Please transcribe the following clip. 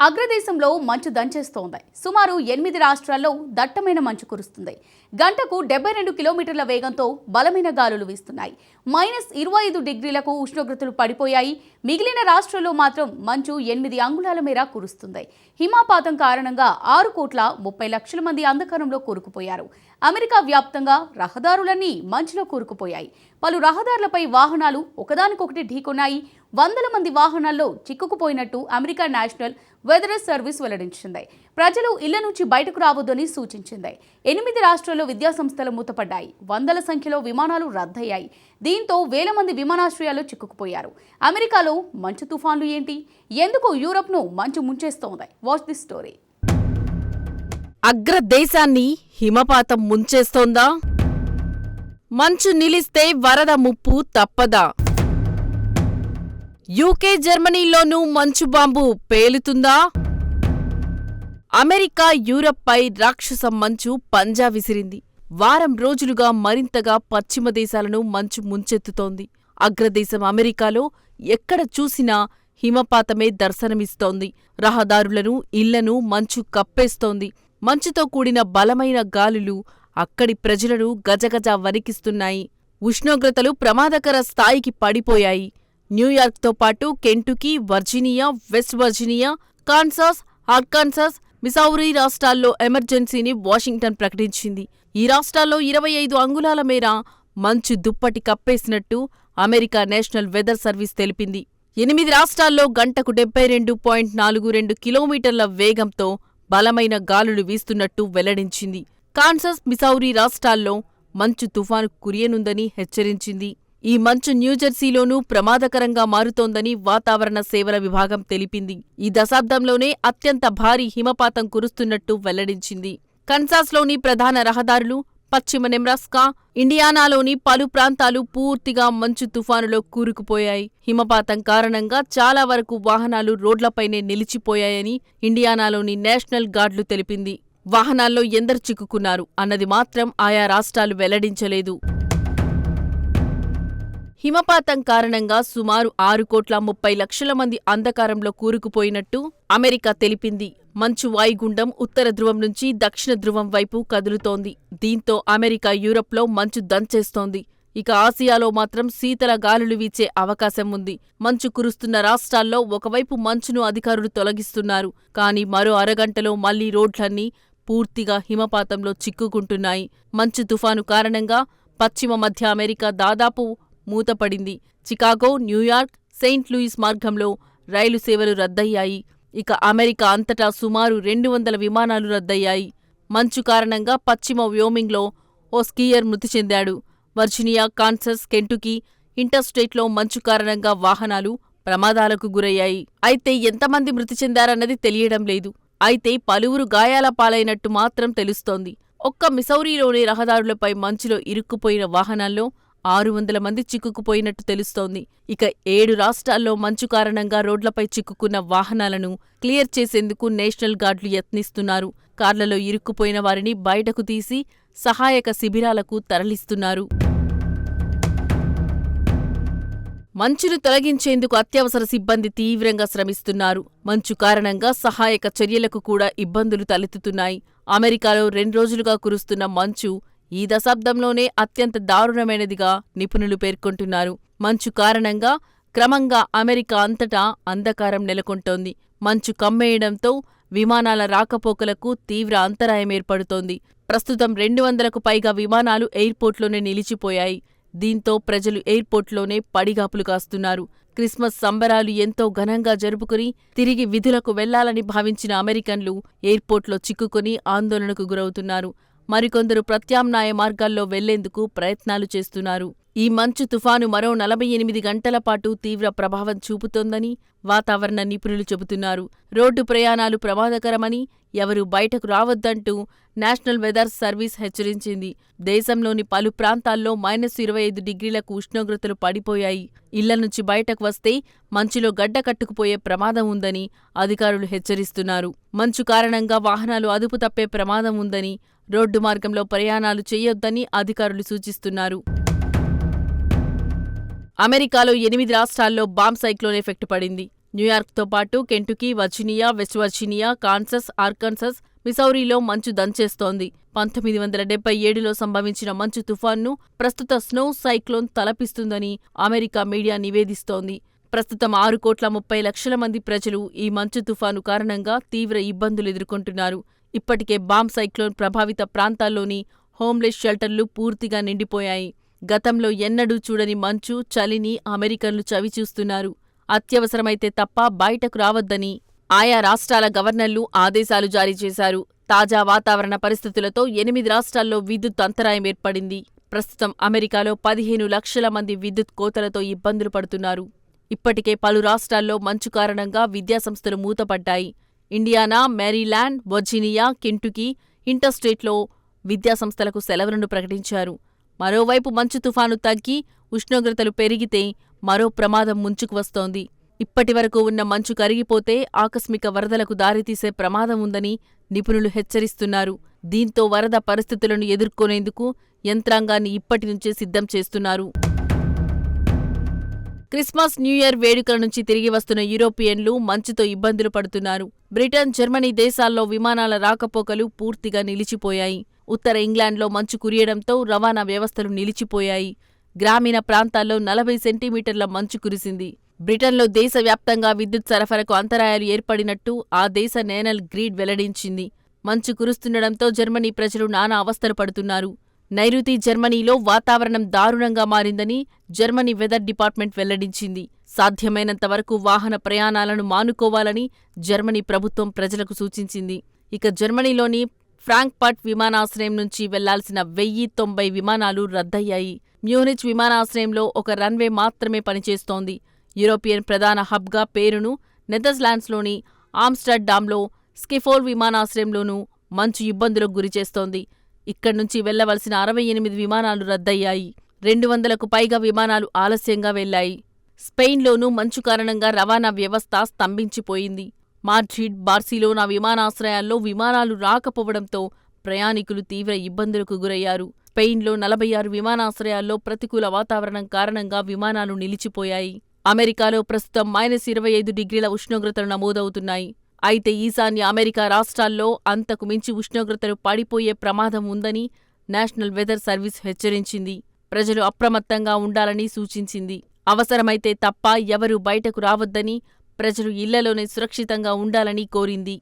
అగ్రదేశంలో మంచు దంచేస్తోంది. సుమారు ఎనిమిది రాష్ట్రాల్లో దట్టమైన మంచు కురుస్తుంది. గంటకు డెబ్బై రెండు కిలోమీటర్ల వేగంతో బలమైన గాలులు వీస్తున్నాయి. మైనస్ ఇరవై ఐదు డిగ్రీలకు ఉష్ణోగ్రతలు పడిపోయాయి. మిగిలిన రాష్ట్రాల్లో మాత్రం మంచు ఎనిమిది అంగుళాల మేర కురుస్తుంది. హిమాపాతం కారణంగా ఆరు కోట్ల ముప్పై లక్షల మంది అంధకారంలో కూరుకుపోయారు. అమెరికా వ్యాప్తంగా రహదారులన్నీ మంచులో కూరుకుపోయాయి. పలు రహదారులపై వాహనాలు ఒకదానికొకటి ఢీకొన్నాయి. వందల మంది వాహనాల్లో చిక్కుకుపోయినట్టు అమెరికా నేషనల్ వెదర్ సర్వీస్ వెల్లడించింది. ప్రజలు ఇళ్ళ నుంచి బయటకు రావద్దని సూచించింది. ఎనిమిది రాష్ట్రాల్లో విద్యాసంస్థలు మూతపడ్డాయి. వందల సంఖ్యలో విమానాలు రద్దయ్యాయి. దీంతో వేల మంది విమానాశ్రయాల్లో చిక్కుకుపోయారు. అమెరికాలో మంచు తుఫాన్లు ఏంటి? ఎందుకు యూరప్ను మంచు ముంచేస్తోంది? Watch the story. అగ్రదేశాన్ని హిమపాతం ముంచేస్తోందా? మంచు నిలిస్తే వరద ముప్పు తప్పదా? యూకే జర్మనీలోనూ మంచు బాంబు పేలుతుందా? అమెరికా యూరప్పై రాక్షస మంచు పంజా విసిరింది. వారం రోజులుగా మరింతగా పశ్చిమ దేశాలను మంచు ముంచెత్తుతోంది. అగ్రదేశం అమెరికాలో ఎక్కడ చూసినా హిమపాతమే దర్శనమిస్తోంది. రహదారులను ఇళ్ళను మంచు కప్పేస్తోంది. మంచుతో కూడిన బలమైన గాలులు అక్కడి ప్రజలను గజగజ వణికిస్తున్నాయి. ఉష్ణోగ్రతలు ప్రమాదకర స్థాయికి పడిపోయాయి. న్యూయార్క్తో పాటు Kentucky Virginia West Virginia Kansas Arkansas Missouri రాష్ట్రాల్లో ఎమర్జెన్సీని వాషింగ్టన్ ప్రకటించింది. ఈ రాష్ట్రాల్లో ఇరవై ఐదు అంగుళాల మేర మంచు దుప్పటి కప్పేసినట్టు అమెరికా నేషనల్ వెదర్ సర్వీస్ తెలిపింది. ఎనిమిది రాష్ట్రాల్లో గంటకు డెబ్బై రెండు పాయింట్ నాలుగు రెండు కిలోమీటర్ల వేగంతో బలమైన గాలులు వీస్తున్నట్టు వెల్లడించింది. కాన్సస్ మిసౌరీ రాష్ట్రాల్లో మంచు తుఫాను కురియనుందని హెచ్చరించింది. ఈ మంచు న్యూజెర్సీలోనూ ప్రమాదకరంగా మారుతోందని వాతావరణ సేవల విభాగం తెలిపింది. ఈ దశాబ్దంలోనే అత్యంత భారీ హిమపాతం కురుస్తున్నట్టు వెల్లడించింది. కన్సాస్లోని ప్రధాన రహదారులు పశ్చిమ నెమ్రాస్కా ఇండియానాలోని పలు ప్రాంతాలు పూర్తిగా మంచు తుఫానులో కూరుకుపోయాయి. హిమపాతం కారణంగా చాలా వరకు వాహనాలు రోడ్లపైనే నిలిచిపోయాయని ఇండియానాలోని నేషనల్ గార్డులు తెలిపింది. వాహనాల్లో ఎందరు చిక్కుకున్నారు అన్నది మాత్రం ఆయా రాష్ట్రాలు వెల్లడించలేదు. హిమపాతం కారణంగా సుమారు ఆరు కోట్ల ముప్పై లక్షల మంది అంధకారంలో కూరుకుపోయినట్టు అమెరికా తెలిపింది. మంచు వాయుగుండం ఉత్తర ధ్రువం నుంచి దక్షిణ ధ్రువం వైపు కదులుతోంది. దీంతో అమెరికా యూరప్లో మంచు దంచేస్తోంది. ఇక ఆసియాలో మాత్రం శీతల గాలులు వీచే అవకాశం ఉంది. మంచు కురుస్తున్న రాష్ట్రాల్లో ఒకవైపు మంచును అధికారులు తొలగిస్తున్నారు. కానీ మరో అరగంటలో మళ్ళీ రోడ్లన్నీ పూర్తిగా హిమపాతంలో చిక్కుకుంటున్నాయి. మంచు తుఫాను కారణంగా పశ్చిమ మధ్య అమెరికా దాదాపు మూతపడింది. Chicago New York Saint Louis మార్గంలో రైలు సేవలు రద్దయ్యాయి. ఇక అమెరికా అంతటా సుమారు రెండు వందల విమానాలు రద్దయ్యాయి. మంచు కారణంగా పశ్చిమ వ్యోమింగ్లో ఓ స్కీయర్ మృతి చెందాడు. వర్జీనియా కాన్సస్ కెంటుకీ ఇంటర్స్టేట్లో మంచు కారణంగా వాహనాలు ప్రమాదాలకు గురయ్యాయి. అయితే ఎంతమంది మృతి చెందారన్నది తెలియడం లేదు. అయితే పలువురు గాయాల పాలైనట్టు మాత్రం తెలుస్తోంది. ఒక్క మిసౌరీలోని రహదారులపై మంచులో ఇరుక్కుపోయిన వాహనాల్లో ఆరు వందల మంది చిక్కుకుపోయినట్టు తెలుస్తోంది. ఇక ఏడు రాష్ట్రాల్లో మంచు కారణంగా రోడ్లపై చిక్కుకున్న వాహనాలను క్లియర్ చేసేందుకు నేషనల్ గార్డులు యత్నిస్తున్నారు. కార్లలో ఇరుక్కుపోయిన వారిని బయటకు తీసి సహాయక శిబిరాలకు తరలిస్తున్నారు. మంచును తొలగించేందుకు అత్యవసర సిబ్బంది తీవ్రంగా శ్రమిస్తున్నారు. మంచు కారణంగా సహాయక చర్యలకు కూడా ఇబ్బందులు తలెత్తుతున్నాయి. అమెరికాలో రెండు రోజులుగా కురుస్తున్న మంచు ఈ దశాబ్దంలోనే అత్యంత దారుణమైనదిగా నిపుణులు పేర్కొంటున్నారు. మంచు కారణంగా క్రమంగా అమెరికా అంతటా అంధకారం నెలకొంటోంది. మంచు కమ్మేయడంతో విమానాల రాకపోకలకు తీవ్ర అంతరాయం ఏర్పడుతోంది. ప్రస్తుతం రెండు వందలకు పైగా విమానాలు ఎయిర్పోర్ట్లోనే నిలిచిపోయాయి. దీంతో ప్రజలు ఎయిర్పోర్ట్లోనే పడిగాపులు కాస్తున్నారు. క్రిస్మస్ సంబరాలు ఎంతో ఘనంగా జరుపుకుని తిరిగి విధులకు వెళ్ళాలని భావించిన అమెరికన్లు ఎయిర్పోర్ట్లో చిక్కుకుని ఆందోళనకు గురవుతున్నారు. మరికొందరు ప్రత్యామ్నాయ మార్గాల్లో వెళ్ళేందుకు ప్రయత్నాలు చేస్తున్నారు. ఈ మంచు తుఫాను మరో నలభై ఎనిమిది గంటల పాటు తీవ్ర ప్రభావం చూపుతోందని వాతావరణ నిపుణులు చెబుతున్నారు. రోడ్డు ప్రయాణాలు ప్రమాదకరమని ఎవరూ బయటకు రావద్దంటూ నేషనల్ వెదర్ సర్వీస్ హెచ్చరించింది. దేశంలోని పలు ప్రాంతాల్లో మైనస్ ఇరవై ఐదు డిగ్రీలకు ఉష్ణోగ్రతలు పడిపోయాయి. ఇళ్ళ నుంచి బయటకు వస్తే మంచులో గడ్డ కట్టుకుపోయే ప్రమాదం ఉందని అధికారులు హెచ్చరిస్తున్నారు. మంచు కారణంగా వాహనాలు అదుపు తప్పే ప్రమాదం ఉందని రోడ్డు మార్గంలో ప్రయాణాలు చేయొద్దని అధికారులు సూచిస్తున్నారు. అమెరికాలో ఎనిమిది రాష్ట్రాల్లో బాంబ్ సైక్లోన్ ఎఫెక్ట్ పడింది. న్యూయార్క్తో పాటు Kentucky Virginia West Virginia Kansas Arkansas మిసౌరీలో మంచు దంచేస్తోంది. పంతొమ్మిది వందల డెబ్బై ఏడులో సంభవించిన మంచు తుఫాన్ను ప్రస్తుత స్నో సైక్లోన్ తలపిస్తుందని అమెరికా మీడియా నివేదిస్తోంది. ప్రస్తుతం ఆరు కోట్ల ముప్పై లక్షల మంది ప్రజలు ఈ మంచు తుఫాను కారణంగా తీవ్ర ఇబ్బందులు ఎదుర్కొంటున్నారు. ఇప్పటికే బాంబ్ సైక్లోన్ ప్రభావిత ప్రాంతాల్లోని హోమ్లెస్ షెల్టర్లు పూర్తిగా నిండిపోయాయి. గతంలో ఎన్నడూ చూడని మంచు చలిని అమెరికన్లు చవిచూస్తున్నారు. అత్యవసరమైతే తప్ప బయటకు రావద్దని ఆయా రాష్ట్రాల గవర్నర్లు ఆదేశాలు జారీ చేశారు. తాజా వాతావరణ పరిస్థితులతో ఎనిమిది రాష్ట్రాల్లో విద్యుత్ అంతరాయం ఏర్పడింది. ప్రస్తుతం అమెరికాలో పదిహేను లక్షల మంది విద్యుత్ కోతలతో ఇబ్బందులు పడుతున్నారు. ఇప్పటికే పలు రాష్ట్రాల్లో మంచు కారణంగా విద్యాసంస్థలు మూతపడ్డాయి. ఇండియానా మేరీల్యాండ్ వర్జీనియా కెంటుకీ ఇంటర్స్టేట్లో విద్యాసంస్థలకు సెలవులను ప్రకటించారు. మరోవైపు మంచు తుఫాను తగ్గి ఉష్ణోగ్రతలు పెరిగితే మరో ప్రమాదం ముంచుకు వస్తోంది. ఇప్పటివరకు ఉన్న మంచు కరిగిపోతే ఆకస్మిక వరదలకు దారితీసే ప్రమాదం ఉందని నిపుణులు హెచ్చరిస్తున్నారు. దీంతో వరద పరిస్థితులను ఎదుర్కొనేందుకు యంత్రాంగాన్ని ఇప్పటి నుంచే సిద్ధం చేస్తున్నారు. క్రిస్మస్ న్యూఇయర్ వేడుకల నుంచి తిరిగి వస్తున్న యూరోపియన్లు మంచుతో ఇబ్బందులు పడుతున్నారు. బ్రిటన్ జర్మనీ దేశాల్లో విమానాల రాకపోకలు పూర్తిగా నిలిచిపోయాయి. ఉత్తర ఇంగ్లాండ్లో మంచు కురియడంతో రవాణా వ్యవస్థలు నిలిచిపోయాయి. గ్రామీణ ప్రాంతాల్లో నలభై సెంటీమీటర్ల మంచు కురిసింది. బ్రిటన్లో దేశవ్యాప్తంగా విద్యుత్ సరఫరాకు అంతరాయాలు ఏర్పడినట్టు ఆ దేశ నేనల్ గ్రీడ్ వెల్లడించింది. మంచు కురుస్తుండడంతో జర్మనీ ప్రజలు నానా అవస్థలు పడుతున్నారు. నైరుతి జర్మనీలో వాతావరణం దారుణంగా మారిందని జర్మనీ వెదర్ డిపార్ట్మెంట్ వెల్లడించింది. సాధ్యమైనంత వరకు వాహన ప్రయాణాలను మానుకోవాలని జర్మనీ ప్రభుత్వం ప్రజలకు సూచించింది. ఇక జర్మనీలోని ఫ్రాంక్ఫర్ట్ విమానాశ్రయం నుంచి వెళ్ళాల్సిన వెయ్యి తొంభై విమానాలు రద్దయ్యాయి. మ్యూనిచ్ విమానాశ్రయంలో ఒక రన్వే మాత్రమే పనిచేస్తోంది. యూరోపియన్ ప్రధాన హబ్గా పేరును నెదర్లాండ్స్లోని ఆమ్స్టర్డామ్లో స్కిఫోల్ విమానాశ్రయంలోనూ మంచు ఇబ్బందులకు గురిచేస్తోంది. ఇక్కడ్నుంచి వెళ్ళవలసిన అరవై ఎనిమిది విమానాలు రద్దయ్యాయి. రెండు వందలకు పైగా విమానాలు ఆలస్యంగా వెళ్ళాయి స్పెయిన్లోనూ మంచు కారణంగా రవాణా వ్యవస్థ స్తంభించిపోయింది. మాడ్రిడ్ బార్సిలోనా విమానాశ్రయాల్లో విమానాలు రాకపోవడంతో ప్రయాణికులు తీవ్ర ఇబ్బందులకు గురయ్యారు. స్పెయిన్లో నలభై ఆరు విమానాశ్రయాల్లో ప్రతికూల వాతావరణం కారణంగా విమానాలు నిలిచిపోయాయి. అమెరికాలో ప్రస్తుతం మైనస్ ఇరవై ఐదు డిగ్రీల ఉష్ణోగ్రతలు నమోదవుతున్నాయి. అయితే ఈశాన్య అమెరికా రాష్ట్రాల్లో అంతకు మించి ఉష్ణోగ్రతలు పడిపోయే ప్రమాదం ఉందని నేషనల్ వెదర్ సర్వీస్ హెచ్చరించింది. ప్రజలు అప్రమత్తంగా ఉండాలని సూచించింది. అవసరమైతే తప్ప ఎవరూ బయటకు రావద్దని ప్రజలు ఇళ్ళలోనే సురక్షితంగా ఉండాలని కోరింది.